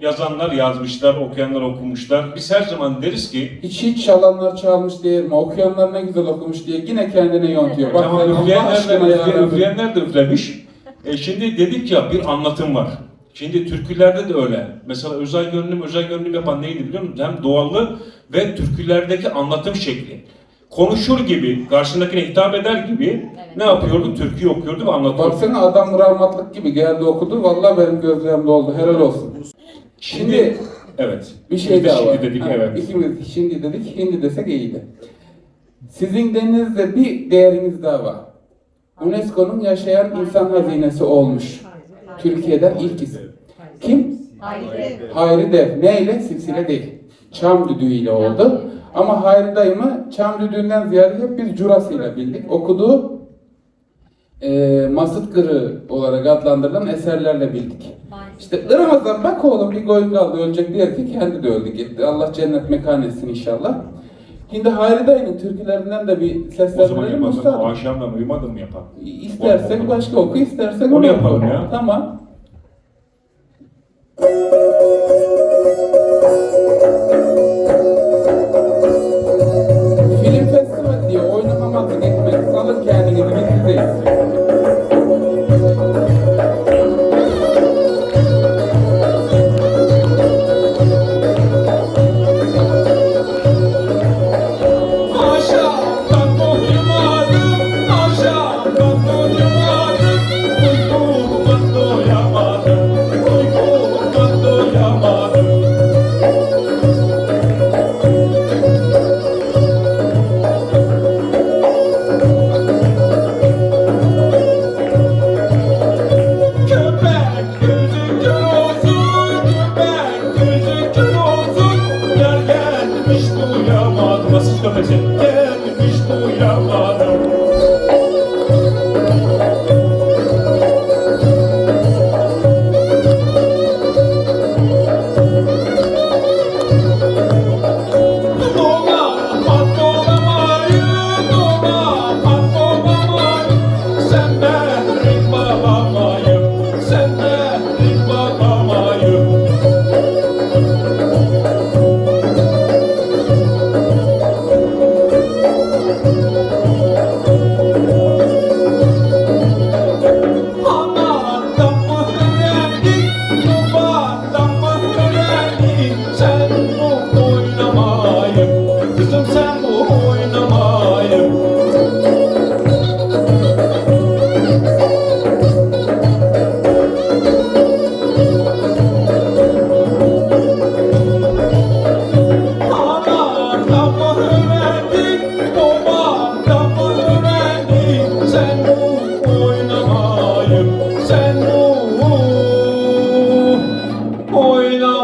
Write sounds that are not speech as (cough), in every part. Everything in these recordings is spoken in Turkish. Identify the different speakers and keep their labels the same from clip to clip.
Speaker 1: Yazanlar yazmışlar, okuyanlar okumuşlar. Biz her zaman deriz ki
Speaker 2: Hiç hiç çalanlar çalmış mi? Okuyanlar ne güzel okumuş diye yine kendine yontuyor. Bak
Speaker 1: tamam üfleyenler de, üfleyenler de üflemiş. E şimdi dedik ya bir anlatım var. Şimdi türkülerde de öyle. Mesela özel görünüm, özel görünüm yapan neydi biliyor musun? Hem doğallığı ve türkülerdeki anlatım şekli. Konuşur gibi, karşındakine hitap eder gibi ne yapıyordu? Türkü okuyordu ve anlatıyordu.
Speaker 2: Baksana adam rahmatlık gibi geldi okudu. Vallahi benim gözlerim doldu. Helal olsun. Şimdi
Speaker 1: evet.
Speaker 2: bir şey daha
Speaker 1: şimdi
Speaker 2: var.
Speaker 1: dedik
Speaker 2: Ha,
Speaker 1: evet.
Speaker 2: İkimiz şimdi dedik, hindi desek iyiydi. Sizin denizde bir değeriniz daha var. UNESCO'nun yaşayan insan hazinesi olmuş. Türkiye'den ilk isim. Kim?
Speaker 3: Hayır.
Speaker 2: Hayri Dev. Neyle? Silsile değil. Çam düdüğüyle oldu. Ama Hayri dayımı çam düdüğünden ziyade hep biz curasıyla bildik. Okuduğu e, Masıt Kırığı olarak adlandırılan eserlerle bildik. Ramazan bak oğlum bir koyun kaldı ölecek diye ki kendi de öldü gitti. Allah cennet mekan etsin inşallah. Şimdi Hayri dayının türkülerinden de bir
Speaker 1: O zaman
Speaker 2: seslendirelim
Speaker 1: yapalım. O akşamdan uyumadın mı yapalım?
Speaker 2: İstersek başka oku, istersek
Speaker 1: Onu
Speaker 2: onu
Speaker 1: yapalım
Speaker 2: oku.
Speaker 1: ya.
Speaker 2: Tamam.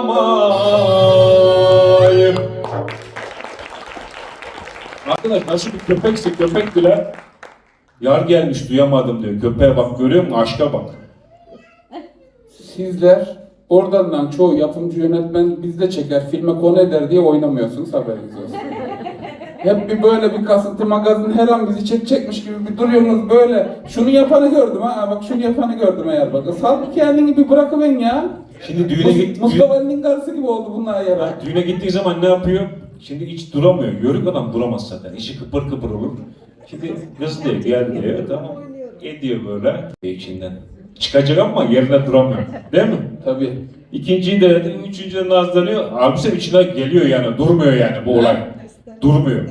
Speaker 4: Oynamayı.
Speaker 1: Arkadaş nasıl bir köpekse köpek bile yar gelmiş duyamadım diyor. Köpeğe bak görüyor musun? Aşka bak.
Speaker 2: Sizler oradan çoğu yapımcı yönetmen bizde çeker, filme konu eder diye oynamıyorsunuz haberiniz olsun. (laughs) Hep bir böyle bir kasıntı magazin her an bizi çekecekmiş gibi bir duruyorsunuz böyle. Şunu yapanı gördüm ha, bak şunu yapanı gördüm eğer bak. Sal bir kendini bir bırakıverin ya.
Speaker 1: Şimdi düğüne git,
Speaker 2: Mustafa Ali'nin karısı gibi oldu bunlar ya.
Speaker 1: Ha, düğüne gittiği zaman ne yapıyor? Şimdi hiç duramıyor. Yörük adam duramaz zaten. İşi kıpır kıpır olur. Şimdi kız diyor gel diyor. Tamam. Ediyor böyle. içinden. Çıkacak ama yerine duramıyor. Değil mi?
Speaker 2: Tabii.
Speaker 1: İkinciyi de üçüncü de nazlanıyor. Abi sen içine geliyor yani. Durmuyor yani bu olay. Durmuyor.